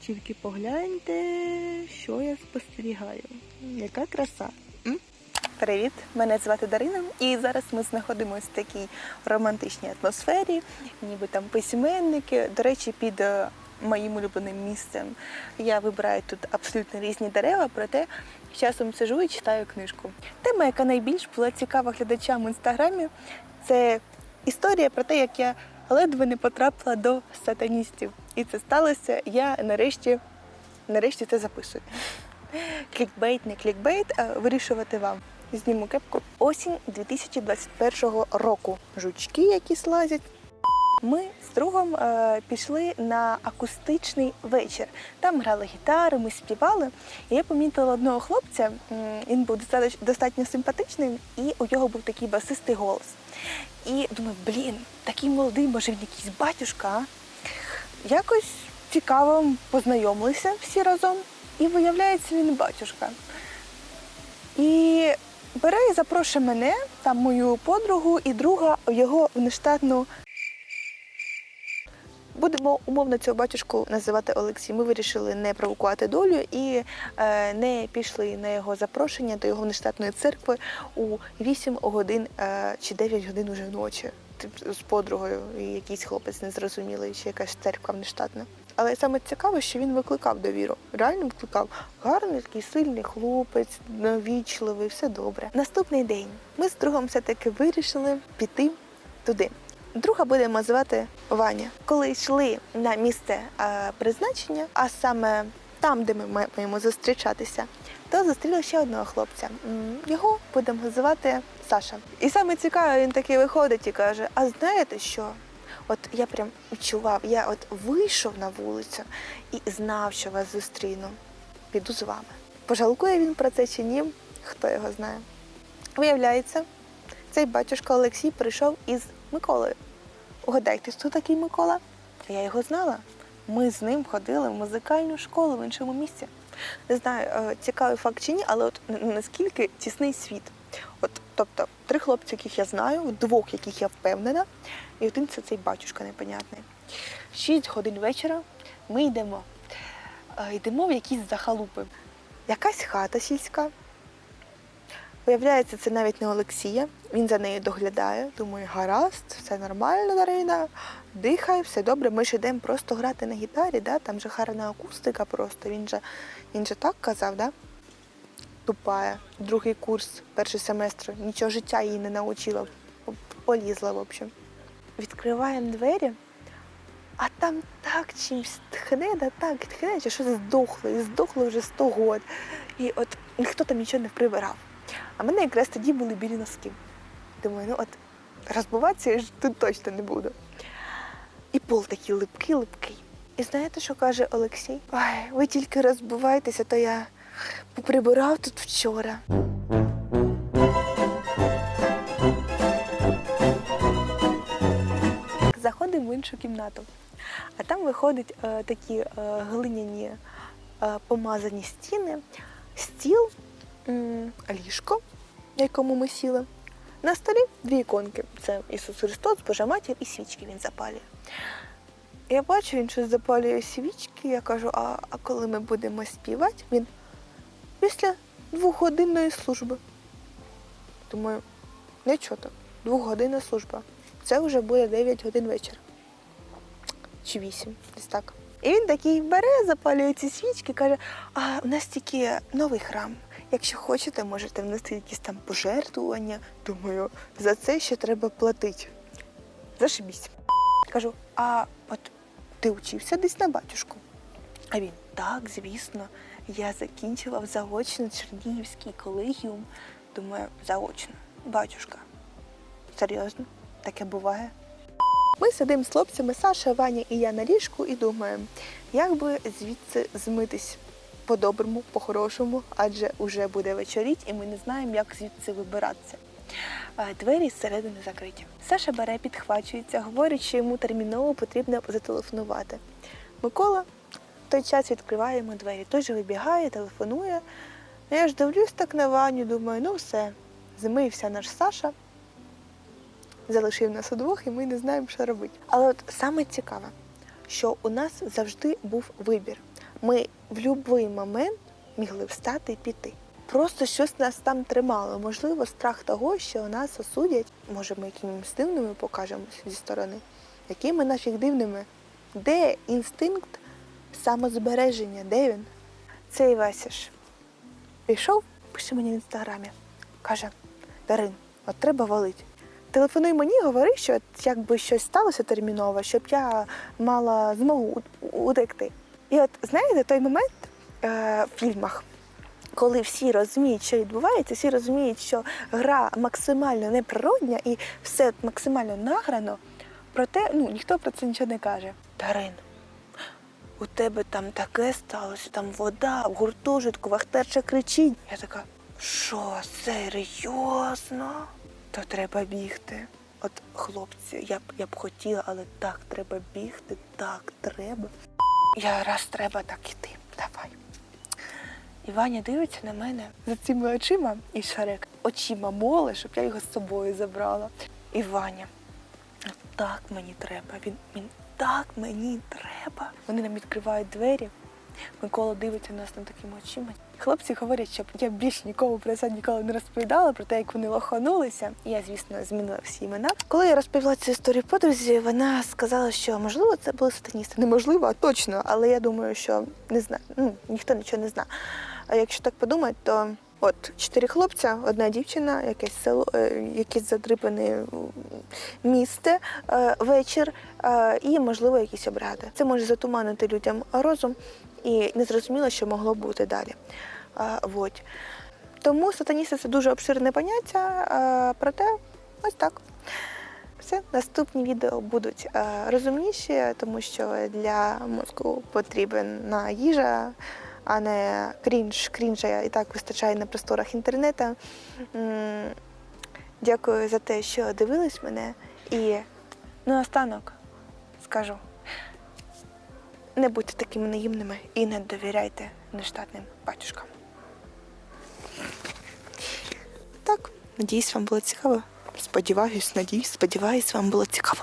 Тільки погляньте, що я спостерігаю. Яка краса. Привіт, мене звати Дарина, і зараз ми знаходимося в такій романтичній атмосфері, ніби там письменники. До речі, під е, моїм улюбленим місцем я вибираю тут абсолютно різні дерева, проте часом сижу і читаю книжку. Тема, яка найбільш була цікава глядачам в інстаграмі, це історія про те, як я ледве не потрапила до сатаністів. І це сталося. Я нарешті, нарешті це записую. Клікбейт, не клікбейт, а вирішувати вам. Зніму кепку. Осінь 2021 року. Жучки, які слазять. Ми з другом е, пішли на акустичний вечір. Там грали гітари, ми співали. І я помітила одного хлопця. Він був достатньо, симпатичним, і у нього був такий басистий голос. І думаю, блін, такий молодий, може він якийсь батюшка. Якось цікаво познайомилися всі разом, і виявляється, він батюшка. І бере і запрошує мене, там мою подругу і друга його внештатну. Будемо умовно цього батюшку називати Олексій. Ми вирішили не провокувати долю і е, не пішли на його запрошення до його внештатної церкви у 8 годин е, чи 9 годин уже ночі. З подругою і якийсь хлопець незрозумілий, чи якась церква внештатна. Але саме цікаве, що він викликав довіру. Реально викликав гарний, такий сильний хлопець, навічливий, все добре. Наступний день ми з другом все-таки вирішили піти туди. Друга будемо звати Ваня. Коли йшли на місце е, призначення, а саме там, де ми маємо зустрічатися, то зустріли ще одного хлопця. Його будемо звати Саша. І саме цікаве, він такий виходить і каже: А знаєте що? От я прям відчував, я от вийшов на вулицю і знав, що вас зустріну. Піду з вами. Пожалкує він про це чи ні, хто його знає. Виявляється, цей батюшка Олексій прийшов із Миколою. Угадайте, хто такий Микола? Я його знала. Ми з ним ходили в музикальну школу в іншому місці. Не знаю, е, цікавий факт чи ні, але от наскільки тісний світ. От, тобто, три хлопці, яких я знаю, двох, яких я впевнена, і один це цей батюшка непонятний. Шість годин вечора ми йдемо. Е, Йдемо в якісь захалупи. Якась хата сільська. Виявляється, це навіть не Олексія. Він за нею доглядає. Думаю, гаразд, все нормально, Дарина, дихай, все добре. Ми ж йдемо просто грати на гітарі, да? там же гарна акустика просто. Він же, він же так казав, да? Тупая. Другий курс, перший семестр. Нічого життя її не навчила. Полізла, в общем. Відкриваємо двері, а там так чимсь тхне, да так тхне, що здохло, і здохло вже 100 год. І от ніхто там нічого не прибирав. А в мене якраз тоді були білі носки. Думаю, ну от розбиватися я ж тут точно не буду. І пол такий липкий, липкий. І знаєте, що каже Олексій? Ой, ви тільки розбивайтеся, то я поприбирав тут вчора. Заходимо в іншу кімнату. А там виходять е, такі е, глиняні е, помазані стіни, стіл, ліжко, на якому ми сіли. На столі дві іконки. Це Ісус Христос, Божа Матір і свічки він запалює. Я бачу, він щось запалює свічки. Я кажу, а, а коли ми будемо співати? Він після двохгодинної служби. Думаю, нічого так, двохгодинна служба. Це вже буде 9 годин вечора. Чи 8, десь так. І він такий бере, запалює ці свічки, каже: а у нас тільки новий храм. Якщо хочете, можете внести якісь там пожертвування. Думаю, за це ще треба платити. Зашибісь. Кажу, а от ти вчився десь на батюшку? А він, так, звісно, я закінчила заочно Чернігівський колегіум. Думаю, заочно, батюшка. Серйозно, таке буває. Ми сидимо з хлопцями Саша, Ваня і я на ліжку і думаємо, як би звідси змитись по-доброму, по-хорошому, адже вже буде вечоріть, і ми не знаємо, як звідси вибиратися. Двері зсередини закриті. Саша бере, підхвачується, говорить, що йому терміново потрібно зателефонувати. Микола в той час відкриває йому двері. Той же вибігає, телефонує. Ну, Я ж дивлюсь так на Ваню, думаю, ну все, змився наш Саша, залишив нас удвох, і ми не знаємо, що робити. Але от саме цікаве, що у нас завжди був вибір ми в будь-який момент могли встати і піти. Просто щось нас там тримало. Можливо, страх того, що нас осудять. Може, ми якимось дивними покажемося зі сторони. Якими нафіг дивними? Де інстинкт самозбереження? Де він? Цей Васяш прийшов, пише мені в інстаграмі. Каже: Дарин, от треба валить. Телефонуй мені, говори, що якби щось сталося терміново, щоб я мала змогу утекти. І от знаєте, той момент е, в фільмах, коли всі розуміють, що відбувається, всі розуміють, що гра максимально неприродня і все максимально награно, проте ну, ніхто про це нічого не каже. Дарин, у тебе там таке сталося, там вода гуртожитку, вахтерша кричить. Я така, що, серйозно? То треба бігти. От хлопці, я б я б хотіла, але так треба бігти, так треба. Я раз треба так іти. Давай. І Ваня дивиться на мене за цими очима і шарик очима моле, щоб я його з собою забрала. І Ваня, «Ну, так мені треба. Він, він так мені треба. Вони нам відкривають двері. Микола дивиться на нас на такими очима. Хлопці говорять, щоб я більш нікому про це ніколи не розповідала, про те, як вони лоханулися. І Я, звісно, змінила всі імена. Коли я розповіла цю історію подрузі, вона сказала, що можливо це були сатаністи. Неможливо, а точно, але я думаю, що не знаю. Ну, ніхто нічого не знає. А якщо так подумати, то от чотири хлопця, одна дівчина, якесь село, е, якесь задрипане місце, е, вечір е, і, можливо, якісь обряди. Це може затуманити людям розум і не зрозуміло, що могло бути далі. Вот. Тому сатаністи це дуже обширне поняття, проте ось так. Все, наступні відео будуть розумніші, тому що для мозку потрібна їжа, а не крінж. Крінжа і так вистачає на просторах інтернету. Дякую за те, що дивились мене. І наостанок скажу: не будьте такими наївними і не довіряйте нештатним батюшкам. Так, надіюсь, вам було цікаво. Сподіваюсь, надіюсь, сподіваюсь, вам було цікаво.